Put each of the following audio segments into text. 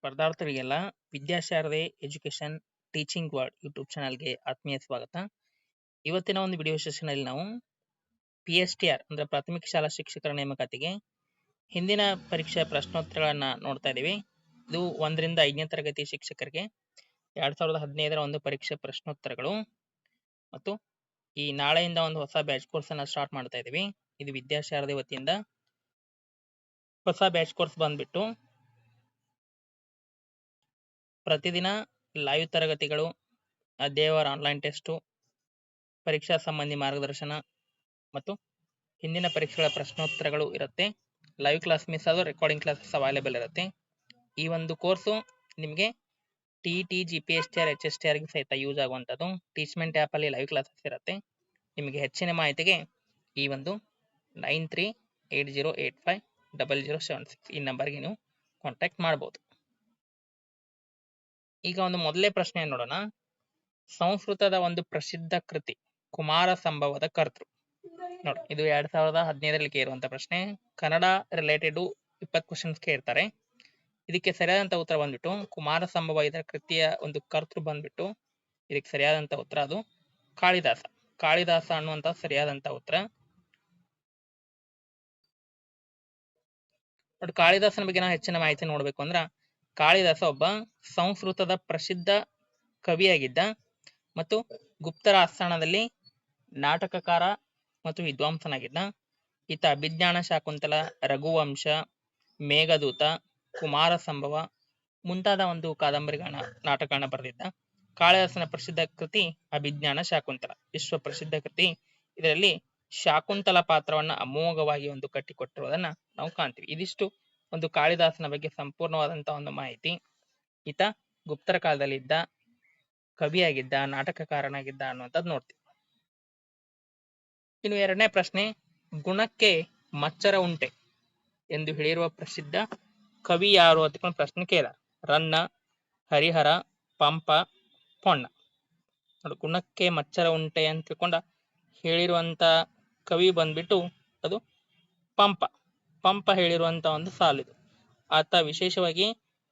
ಸ್ಪರ್ಧಾರ್ಥಿಗಳಿಗೆಲ್ಲ Vidyasharade education teaching word YouTube ಚಾನಲ್ಗೆ ಆತ್ಮೀಯ ಸ್ವಾಗತ. ಇವತ್ತಿನ ಒಂದು ವಿಡಿಯೋ ಸೆಷನ್ ಅಲ್ಲಿ ನಾವು ಪಿ ಎಸ್ ಟಿ ಆರ್ ಅಂದರೆ ಪ್ರಾಥಮಿಕ ಶಾಲಾ ಶಿಕ್ಷಕರ ನೇಮಕಾತಿಗೆ ಹಿಂದಿನ ಪರೀಕ್ಷಾ ಪ್ರಶ್ನೋತ್ತರಗಳನ್ನು ನೋಡ್ತಾ ಇದ್ದೀವಿ. ಇದು ಒಂದರಿಂದ ಐದನೇ ತರಗತಿ ಶಿಕ್ಷಕರಿಗೆ ಎರಡ್ ಸಾವಿರದ ಹದಿನೈದರ ಒಂದು ಪರೀಕ್ಷೆ ಪ್ರಶ್ನೋತ್ತರಗಳು ಮತ್ತು ಈ ನಾಳೆಯಿಂದ ಒಂದು ಹೊಸ ಬ್ಯಾಚ್ ಕೋರ್ಸನ್ನು ಸ್ಟಾರ್ಟ್ ಮಾಡ್ತಾ ಇದ್ದೀವಿ. ಇದು ವಿದ್ಯಾಶಾರದೆ ವತಿಯಿಂದ ಹೊಸ ಬ್ಯಾಚ್ ಕೋರ್ಸ್ ಬಂದ್ಬಿಟ್ಟು ಪ್ರತಿದಿನ ಲೈವ್ ತರಗತಿಗಳು ದೇವರ ಆನ್ಲೈನ್ ಟೆಸ್ಟು ಪರೀಕ್ಷಾ ಸಂಬಂಧಿ ಮಾರ್ಗದರ್ಶನ ಮತ್ತು ಹಿಂದಿನ ಪರೀಕ್ಷೆಗಳ ಪ್ರಶ್ನೋತ್ತರಗಳು ಇರುತ್ತೆ. ಲೈವ್ ಕ್ಲಾಸ್ ಮಿಸ್ ಆದರೂ ರೆಕಾರ್ಡಿಂಗ್ ಕ್ಲಾಸಸ್ ಅವೈಲೇಬಲ್ ಇರುತ್ತೆ. ಈ ಒಂದು ಕೋರ್ಸು ನಿಮಗೆ T T G P S T R H S T ಆರ್ಗೆ ಸಹಿತ ಯೂಸ್ ಆಗುವಂಥದ್ದು. ಟೀಚ್ಮೆಂಟ್ ಆ್ಯಪಲ್ಲಿ ಲೈವ್ ಕ್ಲಾಸಸ್ ಇರುತ್ತೆ. ನಿಮಗೆ ಹೆಚ್ಚಿನ ಮಾಹಿತಿಗೆ ಈ ಒಂದು nine three eight zero eight five double zero seven six ಈ ನಂಬರ್ಗೆ ನೀವು ಕಾಂಟ್ಯಾಕ್ಟ್ ಮಾಡ್ಬೋದು. ಈಗ ಒಂದು ಮೊದಲೇ ಪ್ರಶ್ನೆ ನೋಡೋಣ. ಸಂಸ್ಕೃತದ ಒಂದು ಪ್ರಸಿದ್ಧ ಕೃತಿ, ಕುಮಾರ ಸಂಭವದ ಕರ್ತೃ. ನೋಡಿ, ಇದು ಎರಡ್ ಸಾವಿರದ ಹದಿನೈದರಲ್ಲಿ ಕೇಳುವಂತ ಪ್ರಶ್ನೆ. ಕನ್ನಡ ರಿಲೇಟೆಡ್ ಇಪ್ಪತ್ತು ಕ್ವಶನ್ಸ್ ಕೇಳ್ತಾರೆ. ಇದಕ್ಕೆ ಸರಿಯಾದಂತ ಉತ್ತರ ಬಂದ್ಬಿಟ್ಟು, ಕುಮಾರ ಸಂಭವ ಇದರ ಕೃತಿಯ ಒಂದು ಕರ್ತೃ ಬಂದ್ಬಿಟ್ಟು, ಇದಕ್ಕೆ ಸರಿಯಾದಂತ ಉತ್ತರ ಅದು ಕಾಳಿದಾಸ. ಕಾಳಿದಾಸ ಅನ್ನುವಂತ ಸರಿಯಾದಂತ ಉತ್ತರ. ನೋಡಿ, ಕಾಳಿದಾಸನ ಬಗ್ಗೆ ನಾವು ಹೆಚ್ಚಿನ ಮಾಹಿತಿ ನೋಡ್ಬೇಕು ಅಂದ್ರ ಕಾಳಿದಾಸ ಒಬ್ಬ ಸಂಸ್ಕೃತದ ಪ್ರಸಿದ್ಧ ಕವಿಯಾಗಿದ್ದ ಮತ್ತು ಗುಪ್ತರ ಆಸ್ಥಾನದಲ್ಲಿ ನಾಟಕಕಾರ ಮತ್ತು ವಿದ್ವಾಂಸನಾಗಿದ್ದ. ಈತ ಅಭಿಜ್ಞಾನ ಶಾಕುಂತಲ, ರಘುವಂಶ, ಮೇಘದೂತ ಕುಮಾರ ಸಂಭವ ಮುಂತಾದ ಒಂದು ಕಾದಂಬರಿಗಳನ್ನ ನಾಟಕಗಳನ್ನ ಬರೆದಿದ್ದ. ಕಾಳಿದಾಸನ ಪ್ರಸಿದ್ಧ ಕೃತಿ ಅಭಿಜ್ಞಾನ ಶಾಕುಂತಲ. ವಿಶ್ವ ಪ್ರಸಿದ್ಧ ಕೃತಿ. ಇದರಲ್ಲಿ ಶಾಕುಂತಲ ಪಾತ್ರವನ್ನ ಅಮೋಘವಾಗಿ ಒಂದು ಕಟ್ಟಿಕೊಟ್ಟಿರುವುದನ್ನ ನಾವು ಕಾಣ್ತೀವಿ. ಇದಿಷ್ಟು ಒಂದು ಕಾಳಿದಾಸನ ಬಗ್ಗೆ ಸಂಪೂರ್ಣವಾದಂತಹ ಒಂದು ಮಾಹಿತಿ. ಈತ ಗುಪ್ತರ ಕಾಲದಲ್ಲಿ ಇದ್ದ ಕವಿಯಾಗಿದ್ದ, ನಾಟಕಕಾರನಾಗಿದ್ದ ಅನ್ನುವಂಥದ್ದು ನೋಡ್ತೀವಿ. ಇನ್ನು ಎರಡನೇ ಪ್ರಶ್ನೆ, ಗುಣಕ್ಕೆ ಮಚ್ಚರ ಉಂಟೆ ಎಂದು ಹೇಳಿರುವ ಪ್ರಸಿದ್ಧ ಕವಿ ಯಾರು ಅಂತ ಪ್ರಶ್ನೆ ಕೇಳ ರನ್ನ, ಹರಿಹರ, ಪಂಪ ಪೊಣ್ಣ ನೋಡಿ, ಗುಣಕ್ಕೆ ಮಚ್ಚರ ಉಂಟೆ ಅಂತ ತಿಳ್ಕೊಂಡ ಹೇಳಿರುವಂತ ಕವಿ ಬಂದ್ಬಿಟ್ಟು ಅದು ಪಂಪ. ಪಂಪ ಹೇಳಿರುವಂತ ಒಂದು ಸಾಲಿದು ಆತ ವಿಶೇಷವಾಗಿ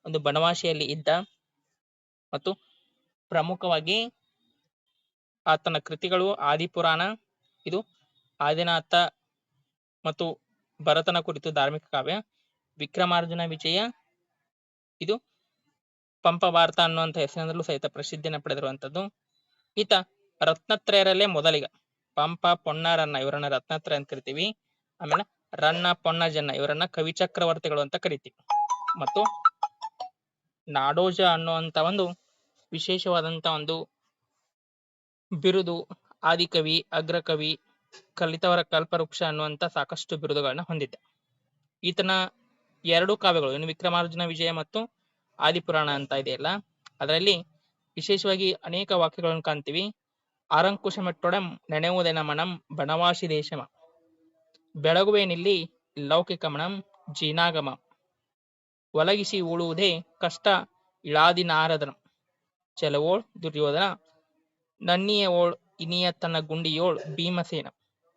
ಒಂದು ಬನವಾಸಿಯಲ್ಲಿ ಇದ್ದ ಮತ್ತು ಪ್ರಮುಖವಾಗಿ ಆತನ ಕೃತಿಗಳು ಆದಿಪುರಾಣ, ಇದು ಆದಿನಾಥ ಮತ್ತು ಭರತನ ಕುರಿತು ಧಾರ್ಮಿಕ ಕಾವ್ಯ, ವಿಕ್ರಮಾರ್ಜುನ ವಿಜಯ, ಇದು ಪಂಪ ಭಾರತ ಅನ್ನುವಂತ ಹೆಸರಿನಲ್ಲೂ ಸಹಿತ ಪ್ರಸಿದ್ಧಿಯನ್ನು ಪಡೆದಿರುವಂಥದ್ದು. ಈತ ರತ್ನತ್ರಯರಲ್ಲೇ ಮೊದಲಿಗ. ಪಂಪ, ಪೊನ್ನಾರನ್ನ ಇವರನ್ನ ರತ್ನತ್ರಯ ಅಂತ ಕರಿತೀವಿ. ಆಮೇಲೆ ರನ್ನ ಪೊನ್ನ ಜನ್ನ ಇವರನ್ನ ಕವಿ ಚಕ್ರವರ್ತಿಗಳು ಅಂತ ಕರಿತೀವಿ. ಮತ್ತು ನಾಡೋಜ ಅನ್ನುವಂತ ಒಂದು ವಿಶೇಷವಾದಂತ ಒಂದು ಬಿರುದು, ಆದಿಕವಿ, ಅಗ್ರಕವಿ, ಕಲಿತವರ ಕಲ್ಪವೃಕ್ಷ ಅನ್ನುವಂತ ಸಾಕಷ್ಟು ಬಿರುದುಗಳನ್ನ ಹೊಂದಿದ್ದ. ಈತನ ಎರಡು ಕಾವ್ಯಗಳು, ಇನ್ನು ವಿಕ್ರಮಾರ್ಜುನ ವಿಜಯ ಮತ್ತು ಆದಿಪುರಾಣ ಅಂತ ಇದೆಯಲ್ಲ ಅದರಲ್ಲಿ ವಿಶೇಷವಾಗಿ ಅನೇಕ ವಾಕ್ಯಗಳನ್ನು ಕಾಣ್ತೀವಿ. ಆರಂಕುಶ ಮೆಟ್ಟೊಡಂ ನೆನೆಯುವುದೆನ ಮನಂ ಬನವಾಸಿ ದೇಶಮ ಬೆಳಗುವೇನಿಲ್ಲಿ ಲೌಕಿಕ ಮಣಂ, ಜೀನಾಗಮ. ಒಲಗಿಸಿ ಉಳುವುದೇ ಕಷ್ಟ, ಇಳಾದಿನಾರದನ. ಚೆಲವೋಳ್ ದುರ್ಯೋಧನ ನನ್ನಿಯ ಓಳ್ ಇನಿಯ ತನ್ನ ಗುಂಡಿಯೋಳ್ ಭೀಮಸೇನ.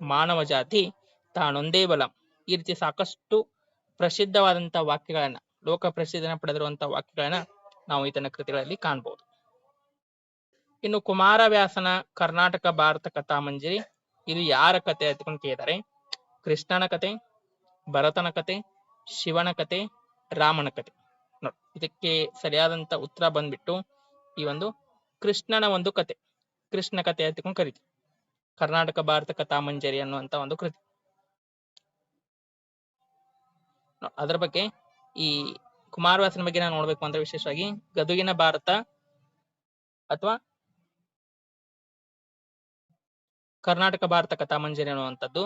ಮಾನವ ಜಾತಿ, ತಾನೊಂದೇ ಬಲ. ಈ ರೀತಿ ಸಾಕಷ್ಟು ಪ್ರಸಿದ್ಧವಾದಂತ ವಾಕ್ಯಗಳನ್ನ, ಲೋಕ ಪ್ರಸಿದ್ಧನ ಪಡೆದಿರುವಂತಹ ವಾಕ್ಯಗಳನ್ನ ನಾವು ಈತನ ಕೃತಿಗಳಲ್ಲಿ ಕಾಣಬಹುದು ಇನ್ನು ಕುಮಾರವ್ಯಾಸನ ಕರ್ನಾಟಕ ಭಾರತ ಕಥಾಮಂಜರಿ, ಇದು ಯಾರ ಕಥೆ ಅಂತ ಕೇಳಿದ್ದಾರೆ ಕೃಷ್ಣನ ಕತೆ, ಭರತನ ಕತೆ, ಶಿವನ ಕತೆ, ರಾಮನ ಕತೆ. ನೋಡಿ, ಇದಕ್ಕೆ ಸರಿಯಾದಂತ ಉತ್ತರ ಬಂದ್ಬಿಟ್ಟು ಈ ಒಂದು ಕೃಷ್ಣನ ಒಂದು ಕತೆ. ಕೃಷ್ಣ ಕತೆ ಅಂತ ಕರಿತೀವಿ. ಕರ್ನಾಟಕ, ಭಾರತ ಕಥಾಮಂಜರಿ ಅನ್ನುವಂತ ಒಂದು ಕೃತಿ. ಅದರ ಬಗ್ಗೆ ಈ ಕುಮಾರವ್ಯಾಸನ ಬಗ್ಗೆ ನಾವು ನೋಡ್ಬೇಕು ಅಂದ್ರೆ ವಿಶೇಷವಾಗಿ ಗದುಗಿನ ಭಾರತ ಅಥವಾ ಕರ್ನಾಟಕ, ಭಾರತ ಕಥಾಮಂಜರಿ ಅನ್ನುವಂಥದ್ದು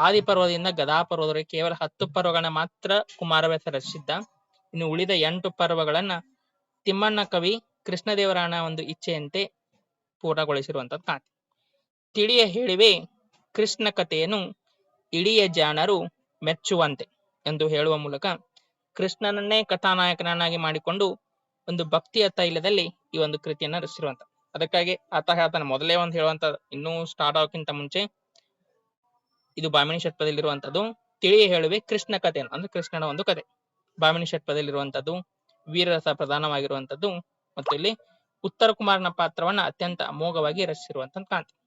ಆದಿಪರ್ವದಿಂದ ಗದಾಪರ್ವದವರೆಗೆ ಕೇವಲ ಹತ್ತು ಪರ್ವಗಳನ್ನ ಮಾತ್ರ ಕುಮಾರವ್ಯಾಸ ರಚಿಸಿದ್ದ. ಇನ್ನು ಉಳಿದ ಎಂಟು ಪರ್ವಗಳನ್ನ ತಿಮ್ಮಣ್ಣ ಕವಿ ಕೃಷ್ಣದೇವರಾಯನ ಒಂದು ಇಚ್ಛೆಯಂತೆ ಪೂರ್ಣಗೊಳಿಸಿರುವಂತದ್ದು ಕಾಣ್ತಿ ತಿಳಿಯ ಹೇಳಿವೆ ಕೃಷ್ಣ ಕಥೆಯನ್ನು ಇಡಿಯ ಜಾನರು ಮೆಚ್ಚುವಂತೆ ಎಂದು ಹೇಳುವ ಮೂಲಕ ಕೃಷ್ಣನನ್ನೇ ಕಥಾನಾಯಕನನ್ನಾಗಿ ಮಾಡಿಕೊಂಡು ಒಂದು ಭಕ್ತಿಯ ತೈಲದಲ್ಲಿ ಈ ಒಂದು ಕೃತಿಯನ್ನ ರಚಿಸಿರುವಂತ ಅದಕ್ಕಾಗಿ ಆತ ಹೇಳ್ತಾನೆ ಮೊದಲೇ ಒಂದು ಹೇಳುವಂತ ಇನ್ನೂ ಸ್ಟಾರ್ಟ್ ಆಗಕ್ಕಿಂತ ಮುಂಚೆ ಇದು ಬಾಮಿನಿ ಷಟ್ಪದಲ್ಲಿರುವಂತದ್ದು ತಿಳಿ ಹೇಳುವೆ ಕೃಷ್ಣ ಕಥೆ ಅಂದ್ರೆ ಕೃಷ್ಣನ ಒಂದು ಕತೆ ಬಾಮಿನಿ ಷಟ್ಪದಲ್ಲಿರುವಂತದ್ದು ವೀರರಸ ಪ್ರಧಾನವಾಗಿರುವಂತದ್ದು ಮತ್ತು ಇಲ್ಲಿ ಉತ್ತರ ಕುಮಾರನ ಪಾತ್ರವನ್ನ ಅತ್ಯಂತ ಅಮೋಘವಾಗಿ ರಚಿಸಿರುವಂತ ಕಾಣ್ತೀವಿ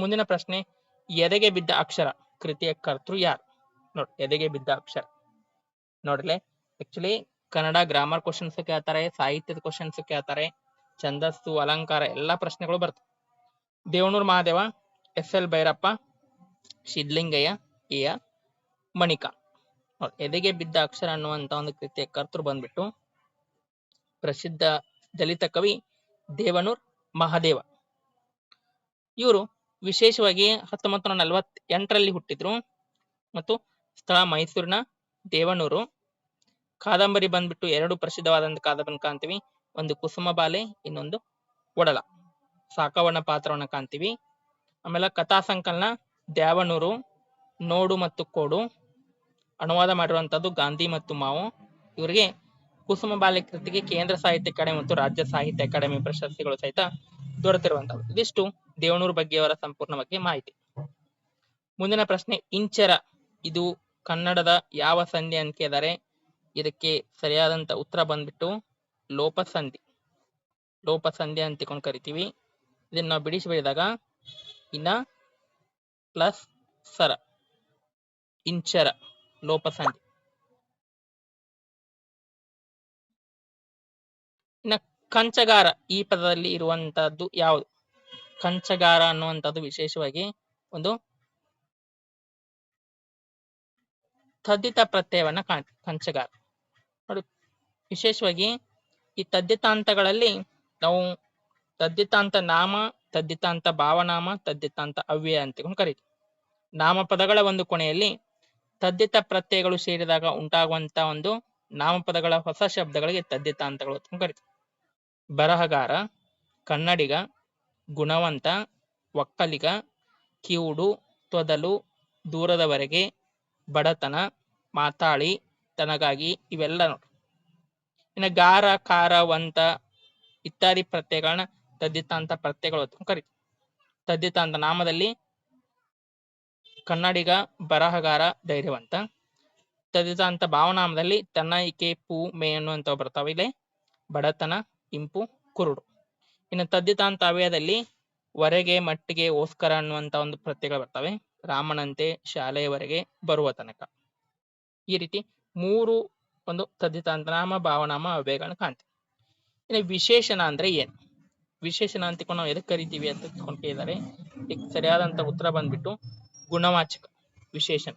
ಮುಂದಿನ ಪ್ರಶ್ನೆ, ಎದೆಗೆ ಬಿದ್ದ ಅಕ್ಷರ, ಕೃತಿಯ ಕರ್ತೃ ಯಾರು? ನೋಡಿ, ಎದೆಗೆ ಬಿದ್ದ ಅಕ್ಷರ. ನೋಡ್ಲೆ ಆಕ್ಚುಲಿ ಕನ್ನಡ ಗ್ರಾಮರ್ ಕ್ವಶನ್ಸ್ ಕೇಳ್ತಾರೆ, ಸಾಹಿತ್ಯದ ಕ್ವಶನ್ಸ್ ಕೇಳ್ತಾರೆ, ಛಂದಸ್ಸು, ಅಲಂಕಾರ, ಎಲ್ಲಾ ಪ್ರಶ್ನೆಗಳು ಬರ್ತವೆ. ದೇವನೂರ್ ಮಹಾದೇವ, ಎಸ್ ಎಲ್ ಭೈರಪ್ಪ ಸಿದ್ಲಿಂಗಯ್ಯ ಇಯ ಮಣಿಕಾ. ಎದೆಗೆ ಬಿದ್ದ ಅಕ್ಷರ ಅನ್ನುವಂತ ಒಂದು ಕೃತಿಯ ಕರ್ತೃ ಬಂದ್ಬಿಟ್ಟು ಪ್ರಸಿದ್ಧ ದಲಿತ ಕವಿ ದೇವನೂರ್ ಮಹಾದೇವ. ಇವರು ವಿಶೇಷವಾಗಿ ಹತ್ತೊಂಬತ್ತು ನೂರ ನಲವತ್ತೆಂಟರಲ್ಲಿ ಹುಟ್ಟಿದ್ರು. ಮತ್ತು ಸ್ಥಳ ಮೈಸೂರಿನ ದೇವನೂರು. ಕಾದಂಬರಿ ಬಂದ್ಬಿಟ್ಟು ಎರಡು ಪ್ರಸಿದ್ಧವಾದಂತ ಕಾದಂಬರಿ ಕಾಣ್ತೀವಿ. ಒಂದು ಕುಸುಮ ಬಾಲೆ, ಇನ್ನೊಂದು ಒಡಲ. ಸಾಕವಣ್ಣ ಪಾತ್ರವನ್ನ ಕಾಣ್ತೀವಿ. ಆಮೇಲೆ ಕಥಾ ಸಂಕಲನ ದ್ಯಾವನೂರು ನೋಡು ಮತ್ತು ಕೋಡು, ಅನುವಾದ ಮಾಡಿರುವಂತದ್ದು ಗಾಂಧಿ ಮತ್ತು ಮಾವು. ಇವರಿಗೆ ಕುಸುಮ ಬಾಲೆ ಕೃತಿಗೆ ಕೇಂದ್ರ ಸಾಹಿತ್ಯ ಅಕಾಡೆಮಿ ಮತ್ತು ರಾಜ್ಯ ಸಾಹಿತ್ಯ ಅಕಾಡೆಮಿ ಪ್ರಶಸ್ತಿಗಳು ಸಹಿತ ದೊರೆತಿರುವಂತವು ಇದಿಷ್ಟು ದೇವನೂರು ಬಗ್ಗೆ ಅವರ ಸಂಪೂರ್ಣ ಬಗ್ಗೆ ಮಾಹಿತಿ. ಮುಂದಿನ ಪ್ರಶ್ನೆ, ಇಂಚರ, ಇದು ಕನ್ನಡದ ಯಾವ ಸಂಧಿ ಅಂತ ಕೇಳಿದರೆ ಇದಕ್ಕೆ ಸರಿಯಾದಂತ ಉತ್ತರ ಬಂದ್ಬಿಟ್ಟು ಲೋಪಸಂಧಿ. ಲೋಪಸಂಧಿ ಅಂತ ಕರಿತೀವಿ. ಇದನ್ನ ನಾವು ಬಿಡಿಸಿ ಬೆಳೆದಾಗ ಇನ್ನ ಪ್ಲಸ್ ಸರ. ಇಂಚರ. ಲೋಪಸಂಧಿ ಇನ್ನ ಕಂಚಗಾರ ಈ ಪದದಲ್ಲಿ ಇರುವಂತಹದ್ದು ಯಾವುದು? ಕಂಚಗಾರ ಅನ್ನುವಂಥದ್ದು ವಿಶೇಷವಾಗಿ ಒಂದು ತದ್ದಿತ ಪ್ರತ್ಯಯವನ್ನ ಕಾಣ್, ಕಂಚಗಾರ. ನೋಡಿ, ವಿಶೇಷವಾಗಿ ಈ ತದ್ದಿತಾಂತಗಳಲ್ಲಿ ನಾವು ತದ್ದಿತಾಂತ ನಾಮ, ತದ್ದಿತಾಂತ ಭಾವನಾಮ, ತದ್ದಿತಾಂತ ಅವ್ಯಯ ಅಂತ ಕರಿತೀವಿ. ನಾಮಪದಗಳ ಒಂದು ಕೊನೆಯಲ್ಲಿ ತದ್ದಿತ ಪ್ರತ್ಯಯಗಳು ಸೇರಿದಾಗ ಉಂಟಾಗುವಂತ ಒಂದು ನಾಮಪದಗಳ ಹೊಸ ಶಬ್ದಗಳಿಗೆ ತದ್ದಿತಾಂತಗಳು ಅಂತ ಕರಿತು ಬರಹಗಾರ, ಕನ್ನಡಿಗ, ಗುಣವಂತ, ಒಕ್ಕಲಿಗ, ಕಿವುಡು, ತೊದಲು, ದೂರದವರೆಗೆ, ಬಡತನ, ಮಾತಾಳಿ, ತನಗಾಗಿ ಇವೆಲ್ಲ ನೋಡಿ. ಇನ್ನು ಗಾರ ಕಾರ ವಂತ ಇತ್ಯಾದಿ ಪ್ರತ್ಯಯಗಳನ್ನ ತದ್ದಿತಾಂತ ಪ್ರತ್ಯಯಗಳು ಕರಿತೀವಿ. ತದ್ದಿತಾಂತ ನಾಮದಲ್ಲಿ ಕನ್ನಡಿಗ ಬರಹಗಾರ ಧೈರ್ಯವಂತ. ತದಿತಾಂತ ಭಾವನಾಮದಲ್ಲಿ ತನ್ನಯಿಕೆ ಪೂ, ಮೇ ಅನ್ನುವಂಥವು ಬರ್ತಾವೆ ಇಲ್ಲಿ. ಬಡತನ, ಇಂಪು, ಕುರುಡು. ಇನ್ನು ತದ್ದಿತಾಂತ ಅವ್ಯದಲ್ಲಿ ವರೆಗೆ ಮಟ್ಟಿಗೆ ಓಸ್ಕರ ಅನ್ನುವಂತ ಒಂದು ಪ್ರತ್ಯಯಗಳು ಬರ್ತವೆ. ರಾಮನಂತೆ ಶಾಲೆಯವರೆಗೆ ಬರುವ ತನಕ. ಈ ರೀತಿ ಮೂರು ಒಂದು ತದ್ದಿತಾಂತ ನಾಮ, ಭಾವನಾಮ ಅವ್ಯಯಗಳನ್ನ ಕಾಣ್ತೀವಿ. ಇನ್ನು ವಿಶೇಷಣ ಅಂದ್ರೆ ಏನು? ವಿಶೇಷಣ ಅಂತ ನಾವು ಎದಕ್ಕೆ ಕರಿತೀವಿ ಅಂತ ಕೇಳಿದ್ದಾರೆ ಸರಿಯಾದಂತ ಉತ್ತರ ಬಂದ್ಬಿಟ್ಟು ಗುಣವಾಚಕ ವಿಶೇಷಣ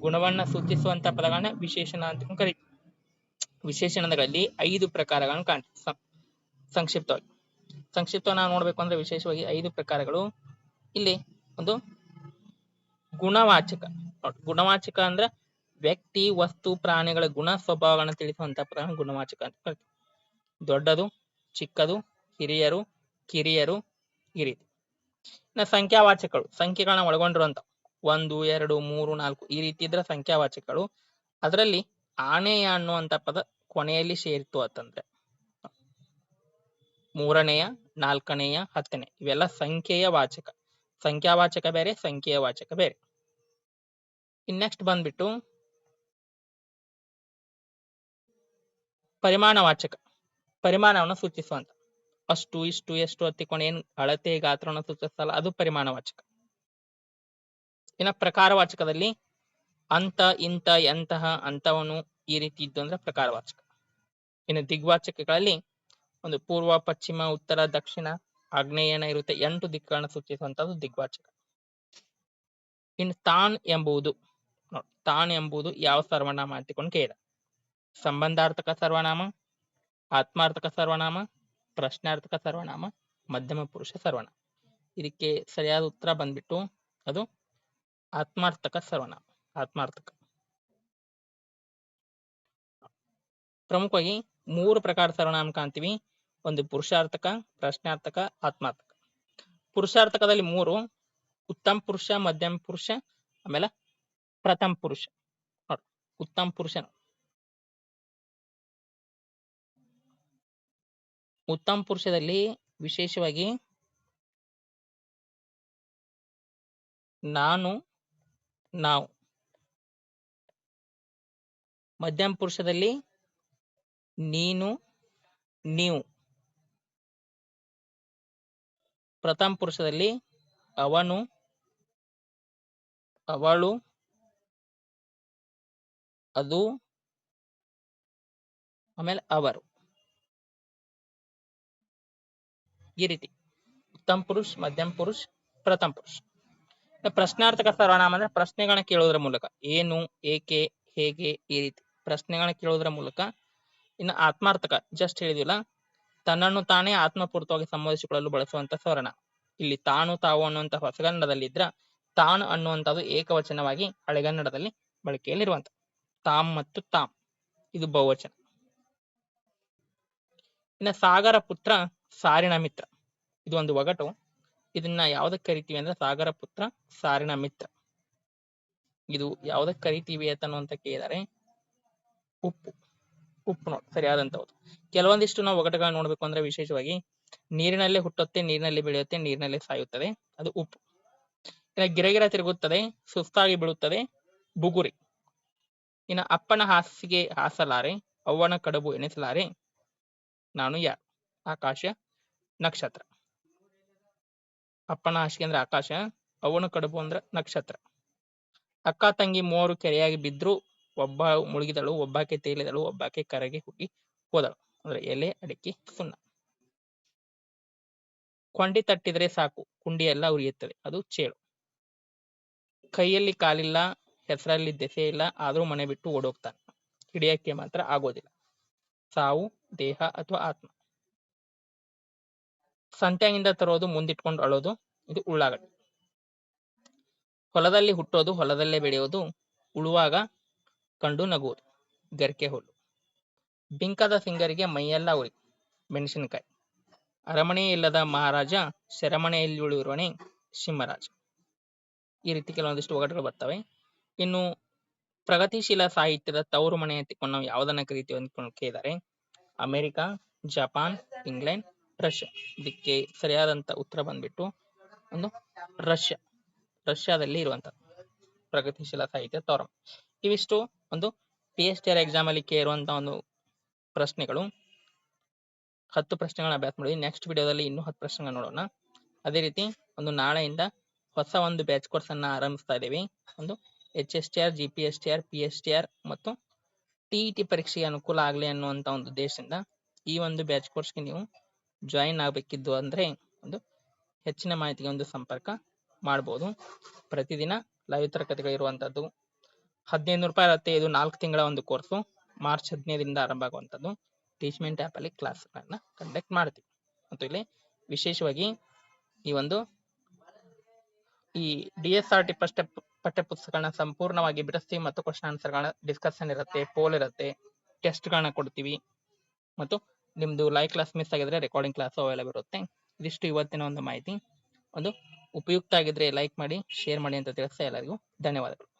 ಗುಣವನ್ನ ಸೂಚಿಸುವಂತ ಪದಗಳನ್ನ ವಿಶೇಷಣ ಅಂತ ಕರೀತೀವಿ. ವಿಶೇಷಣಗಳಲ್ಲಿ ಐದು ಪ್ರಕಾರಗಳನ್ನು ಕಾಣ್ತೀವಿ. ಸಂಕ್ಷಿಪ್ತವಾಗಿ ಸಂಕ್ಷಿಪ್ತವಾಗಿ. ಸಂಕ್ಷಿಪ್ತ ನಾವು ನೋಡ್ಬೇಕು ಅಂದ್ರೆ ವಿಶೇಷವಾಗಿ ಐದು ಪ್ರಕಾರಗಳು. ಇಲ್ಲಿ ಒಂದು ಗುಣವಾಚಕ. ಗುಣವಾಚಕ ಅಂದ್ರೆ ವ್ಯಕ್ತಿ, ವಸ್ತು, ಪ್ರಾಣಿಗಳ ಗುಣ, ಸ್ವಭಾವಗಳನ್ನ ತಿಳಿಸುವಂತ ಪದ ಗುಣವಾಚಕ ಅಂತ ಕರಿತೀವಿ. ದೊಡ್ಡದು, ಚಿಕ್ಕದು, ಹಿರಿಯರು, ಕಿರಿಯರು ಈ ರೀತಿ. ಸಂಖ್ಯಾವಾಚಕಗಳು ಸಂಖ್ಯೆಗಳನ್ನ ಒಳಗೊಂಡಿರುವಂತ ಒಂದು, ಎರಡು, ಮೂರು, ನಾಲ್ಕು ಈ ರೀತಿ ಇದ್ರ ಸಂಖ್ಯಾವಾಚಕಗಳು. ಅದರಲ್ಲಿ ಆನೆಯ ಅನ್ನುವಂತ ಪದ ಕೊನೆಯಲ್ಲಿ ಸೇರಿತು ಅಂತಂದ್ರೆ ಮೂರನೆಯ, ನಾಲ್ಕನೆಯ, ಹತ್ತನೇ ಇವೆಲ್ಲ ಸಂಖ್ಯೆಯ ವಾಚಕ. ಸಂಖ್ಯಾವಾಚಕ ಬೇರೆ, ಸಂಖ್ಯೆಯ ವಾಚಕ ಬೇರೆ. ಇನ್ ನೆಕ್ಸ್ಟ್ ಬಂದ್ಬಿಟ್ಟು ಪರಿಮಾಣವಾಚಕ. ಪರಿಮಾಣವನ್ನು ಸೂಚಿಸುವಂತ. ಅಷ್ಟು, ಇಷ್ಟು, ಎಷ್ಟು ಹತ್ತಿಕೊಂಡು ಏನ್ ಅಳತೆ ಗಾತ್ರವನ್ನು ಸೂಚಿಸ್ತಲ್ಲ ಅದು ಪರಿಮಾಣವಾಚಕ ಇನ್ನ ಪ್ರಕಾರವಾಚಕದಲ್ಲಿ ಅಂತ, ಇಂತ, ಎಂತಹ ಅಂತವನು ಈ ರೀತಿ ಇದ್ದು ಅಂದ್ರೆ ಪ್ರಕಾರವಾಚಕ ಇನ್ನು ದಿಗ್ವಾಚಕಗಳಲ್ಲಿ ಒಂದು ಪೂರ್ವ, ಪಶ್ಚಿಮ, ಉತ್ತರ, ದಕ್ಷಿಣ, ಆಗ್ನೇಯನ ಇರುತ್ತೆ, ಎಂಟು ದಿಕ್ಕುಗಳನ್ನ ಸೂಚಿಸುವಂತದ್ದು ದಿಗ್ವಾಚಕ. ಇನ್ನು ತಾನ್ ಎಂಬುದು ತಾನ್ ಎಂಬುದು ಯಾವ ಸರ್ವನಾಮ ಅಂತಿಕೊಂಡು ಕೇಳಿದ ಸಂಬಂಧಾರ್ಥಕ ಸರ್ವನಾಮ, ಆತ್ಮಾರ್ಥಕ ಸರ್ವನಾಮ ಪ್ರಶ್ನಾರ್ಥಕ ಸರ್ವನಾಮ, ಮಧ್ಯಮ ಪುರುಷ ಸರ್ವನಾಮ. ಇದಕ್ಕೆ ಸರಿಯಾದ ಉತ್ತರ ಬಂದ್ಬಿಟ್ಟು ಅದು ಆತ್ಮಾರ್ಥಕ ಸರ್ವನಾಮ, ಆತ್ಮಾರ್ಥಕ. ಪ್ರಮುಖವಾಗಿ ಮೂರು ಪ್ರಕಾರ ಸರ್ವನಾಮ ಕಾಣ್ತೀವಿ ಒಂದು ಪುರುಷಾರ್ಥಕ, ಪ್ರಶ್ನಾರ್ಥಕ, ಆತ್ಮಾರ್ಥಕ. ಪುರುಷಾರ್ಥಕದಲ್ಲಿ ಮೂರು, ಉತ್ತಮ ಪುರುಷ, ಮಧ್ಯಮ ಪುರುಷ, ಆಮೇಲೆ ಪ್ರಥಮ ಪುರುಷ. ಉತ್ತಮ ಪುರುಷ ಉತ್ತಮ ಪುರುಷದಲ್ಲಿ ವಿಶೇಷವಾಗಿ ನಾನು, ನಾವು. ಮಧ್ಯಮ ಪುರುಷದಲ್ಲಿ ನೀನು, ನೀವು. ಪ್ರಥಮ ಪುರುಷದಲ್ಲಿ ಅವನು, ಅವಳು, ಅದು, ಆಮೇಲೆ ಅವರು. ಈ ರೀತಿ. ಉತ್ತಮ ಪುರುಷ್, ಮಧ್ಯಮ ಪುರುಷ್, ಪ್ರಥಮ ಪುರುಷ್. ಪ್ರಶ್ನಾರ್ಥಕ ಸರ್ವನಾಮ ಅಂದ್ರೆ ಪ್ರಶ್ನೆಗಳನ್ನ ಕೇಳೋದ್ರ ಮೂಲಕ. ಏನು, ಏಕೆ, ಹೇಗೆ ಈ ರೀತಿ. ಪ್ರಶ್ನೆಗಳನ್ನ ಕೇಳೋದ್ರ ಮೂಲಕ ಇನ್ನು ಆತ್ಮಾರ್ಥಕ ಜಸ್ಟ್ ಹೇಳಿದಿಲ್ಲ ತನ್ನನ್ನು ತಾನೇ ಆತ್ಮಪೂರ್ತವಾಗಿ ಸಂಬೋಧಿಸಿಕೊಳ್ಳಲು ಬಳಸುವಂತ ಸ್ವರ್ಣ ಇಲ್ಲಿ ತಾನು, ತಾವು ಅನ್ನುವಂತಹ ಹೊಸಗನ್ನಡದಲ್ಲಿ ಇದ್ರ ತಾನು ಅನ್ನುವಂಥದ್ದು ಏಕವಚನವಾಗಿ ಹಳೆಗನ್ನಡದಲ್ಲಿ ಬಳಕೆಯಲ್ಲಿರುವಂತ. ತಾಮ್ ಮತ್ತು ತಾಮ್. ಇದು ಬಹುವಚನ. ಇನ್ನ ಸಾಗರ ಪುತ್ರ ಸಾರಿನ ಮಿತ್ರ. ಇದು ಒಂದು ಒಗಟು. ಇದನ್ನ ಯಾವ್ದಕ್ ಕರಿತೀವಿ ಅಂದ್ರೆ ಸಾಗರ ಪುತ್ರ ಸಾರಿನ ಮಿತ್ರ. ಇದು ಯಾವ್ದಕ್ ಕರಿತೀವಿ ಅಂತ ಕೇಳಿದರೆ ಉಪ್ಪು. ಉಪ್ಪು ನೋಡಿ ಕೆಲವೊಂದಿಷ್ಟು ನಾವು ಒಗಟುಗಳನ್ನ ನೋಡ್ಬೇಕು ಅಂದ್ರೆ ವಿಶೇಷವಾಗಿ ನೀರಿನಲ್ಲೇ ಹುಟ್ಟುತ್ತೆ, ನೀರಿನಲ್ಲಿ ಬೆಳೆಯುತ್ತೆ, ನೀರಿನಲ್ಲಿ ಸಾಯುತ್ತದೆ. ಅದು ಉಪ್ಪು. ಇನ್ನ ಗಿರಗಿರ ತಿರುಗುತ್ತದೆ, ಸುಸ್ತಾಗಿ ಬೀಳುತ್ತದೆ, ಬುಗುರಿ. ಇನ್ನ ಅಪ್ಪನ ಹಾಸಿಗೆ ಹಾಸಲಾರೆ, ಅವ್ವನ ಕಡುಬು ಎಣಿಸಲಾರೆ ನಾನು ಯಾರು? ಆಕಾಶ ನಕ್ಷತ್ರ. ಅಪ್ಪನ ಹಾಸಿಗೆ ಅಂದ್ರೆ ಆಕಾಶ, ಅವನ ಕಡುಬು ಅಂದ್ರೆ ನಕ್ಷತ್ರ. ಅಕ್ಕ ತಂಗಿ ಮೂವರು ಕೆರೆಯಾಗಿ ಬಿದ್ರು ಒಬ್ಬ ಮುಳುಗಿದಳು, ಒಬ್ಬಾಕೆ ತೇಲಿದಳು, ಒಬ್ಬಾಕೆ ಕರಗಿ ಹೋಗಿ ಹೋದಳು. ಅಂದ್ರೆ ಎಲೆ, ಅಡಿಕೆ, ಸುಣ್ಣ. ಕೊಂಡಿ ತಟ್ಟಿದ್ರೆ ಸಾಕು ಕುಂಡಿ ಎಲ್ಲ ಉರಿಯುತ್ತದೆ ಅದು ಚೇಳು. ಕೈಯಲ್ಲಿ ಕಾಲಿಲ್ಲ, ಹೆಸರಲ್ಲಿ ದೆಸೆ ಇಲ್ಲ, ಆದ್ರೂ ಮನೆ ಬಿಟ್ಟು ಓಡೋಗ್ತಾನೆ. ಹಿಡಿಯಕ್ಕೆ ಮಾತ್ರ ಆಗೋದಿಲ್ಲ. ಸಾವು, ದೇಹ ಅಥವಾ ಆತ್ಮ. ಸಂತ್ಯಾಗಿಂದ ತರೋದು ಮುಂದಿಟ್ಕೊಂಡು ಅಳೋದು, ಇದು ಉಳ್ಳಾಗಡ್ಡೆ. ಹೊಲದಲ್ಲಿ ಹುಟ್ಟೋದು, ಹೊಲದಲ್ಲೇ ಬೆಳೆಯೋದು, ಉಳುವಾಗ ಕಂಡು ನಗುವುದು, ಗರಿಕೆ ಹುಲ್ಲು. ಬಿಂಕದ ಸಿಂಗರಿಗೆ ಮೈಯೆಲ್ಲ ಉರಿ, ಮೆಣಸಿನಕಾಯಿ. ಅರಮನೆ ಇಲ್ಲದ ಮಹಾರಾಜ ಸೆರೆಮನೆಯಲ್ಲಿ ಉಳಿಯುವವನೇ ಸಿಂಹರಾಜ. ಈ ರೀತಿ ಕೆಲವೊಂದಿಷ್ಟು ಒಗಟುಗಳು ಬರ್ತವೆ. ಇನ್ನು ಪ್ರಗತಿಶೀಲ ಸಾಹಿತ್ಯದ ತವರು ಮನೆ ಎತ್ತಿಕೊಂಡು ನಾವು ಯಾವುದನ್ನ ಕರಿತೀವಿ ಅಂದ್ಕೊಂಡು ಕೇಳಿದ್ದಾರೆ ಅಮೆರಿಕ, ಜಪಾನ್, ಇಂಗ್ಲೆಂಡ್ ರಷ್ಯಾ. ಇದಕ್ಕೆ ಸರಿಯಾದಂತ ಉತ್ತರ ಬಂದ್ಬಿಟ್ಟು ಒಂದು ರಷ್ಯಾ. ರಷ್ಯಾದಲ್ಲಿ ಇರುವಂತ ಪ್ರಗತಿಶೀಲ ಸಾಹಿತ್ಯ ತೋರಂ. ಇವಿಷ್ಟು ಒಂದು P H D R exam ಅಲ್ಲಿ ಕೇಳುವಂತ ಒಂದು ಪ್ರಶ್ನೆಗಳು. ಹತ್ತು ಪ್ರಶ್ನೆಗಳನ್ನ ಅಭ್ಯಾಸ ಮಾಡಿ ನೆಕ್ಸ್ಟ್ ವಿಡಿಯೋದಲ್ಲಿ ಇನ್ನೂ ಹತ್ತು ಪ್ರಶ್ನೆಗಳನ್ನ ನೋಡೋಣ. ಅದೇ ರೀತಿ ಒಂದು ನಾಳೆಯಿಂದ ಹೊಸ ಒಂದು ಬ್ಯಾಚ್ ಕೋರ್ಸ್ ಅನ್ನ ಆರಂಭಿಸ್ತಾ ಇದ್ದೀವಿ. ಒಂದು H S T R G P S T R P S T R ಮತ್ತು ಟಿ ಇ ಟಿ ಪರೀಕ್ಷೆಗೆ ಅನುಕೂಲ ಆಗಲಿ ಅನ್ನುವಂತ ಒಂದು ಉದ್ದೇಶದಿಂದ ಈ ಒಂದು ಬ್ಯಾಚ್ ಕೋರ್ಸ್ಗೆ ನೀವು ಜಾಯಿನ್ ಆಗಬೇಕಿದ್ದು ಅಂದ್ರೆ ಒಂದು ಹೆಚ್ಚಿನ ಮಾಹಿತಿಗೆ ಒಂದು ಸಂಪರ್ಕ ಮಾಡಬಹುದು ಪ್ರತಿದಿನ ಲೈವ್ ತರಗತಿಗಳು ಇರುವಂಥದ್ದು ಹದಿನೈದು ರೂಪಾಯಿ ಇರುತ್ತೆ ಇದು ನಾಲ್ಕು ತಿಂಗಳ ಒಂದು ಕೋರ್ಸು ಮಾರ್ಚ್ ಹದಿನೈದರಿಂದ ಆರಂಭ ಆಗುವಂಥದ್ದು ಟೀಚ್ಮೆಂಟ್ ಆ್ಯಪಲ್ಲಿ ಕ್ಲಾಸ್ಗಳನ್ನ ಕಂಡಕ್ಟ್ ಮಾಡ್ತೀವಿ. ಮತ್ತು ಇಲ್ಲಿ ವಿಶೇಷವಾಗಿ ಈ ಒಂದು ಈ ಡಿ ಎಸ್ ಆರ್ ಟಿ ಪಠ್ಯ ಪಠ್ಯ ಪುಸ್ತಕಗಳನ್ನ ಸಂಪೂರ್ಣವಾಗಿ ಬಿಡಿಸ್ತೀವಿ ಮತ್ತು ಕ್ವಶನ್ ಆನ್ಸರ್ಗಳನ್ನ ಡಿಸ್ಕಷನ್ ಇರುತ್ತೆ ಪೋಲ್ ಇರುತ್ತೆ ಟೆಸ್ಟ್ಗಳನ್ನ ಕೊಡ್ತೀವಿ. ಮತ್ತು ನಿಮ್ದು ಲೈವ್ ಕ್ಲಾಸ್ ಮಿಸ್ ಆಗಿದ್ರೆ ರೆಕಾರ್ಡಿಂಗ್ ಕ್ಲಾಸ್ ಅವೈಲೇಬಲ್ ಇರುತ್ತೆ ಇದಿಷ್ಟು ಇವತ್ತಿನ ಒಂದು ಮಾಹಿತಿ. ಒಂದು ಉಪಯುಕ್ತ ಆಗಿದ್ರೆ ಲೈಕ್ ಮಾಡಿ ಶೇರ್ ಮಾಡಿ ಅಂತ ತಿಳಿಸ್ತಾ ಎಲ್ಲರಿಗೂ ಧನ್ಯವಾದಗಳು.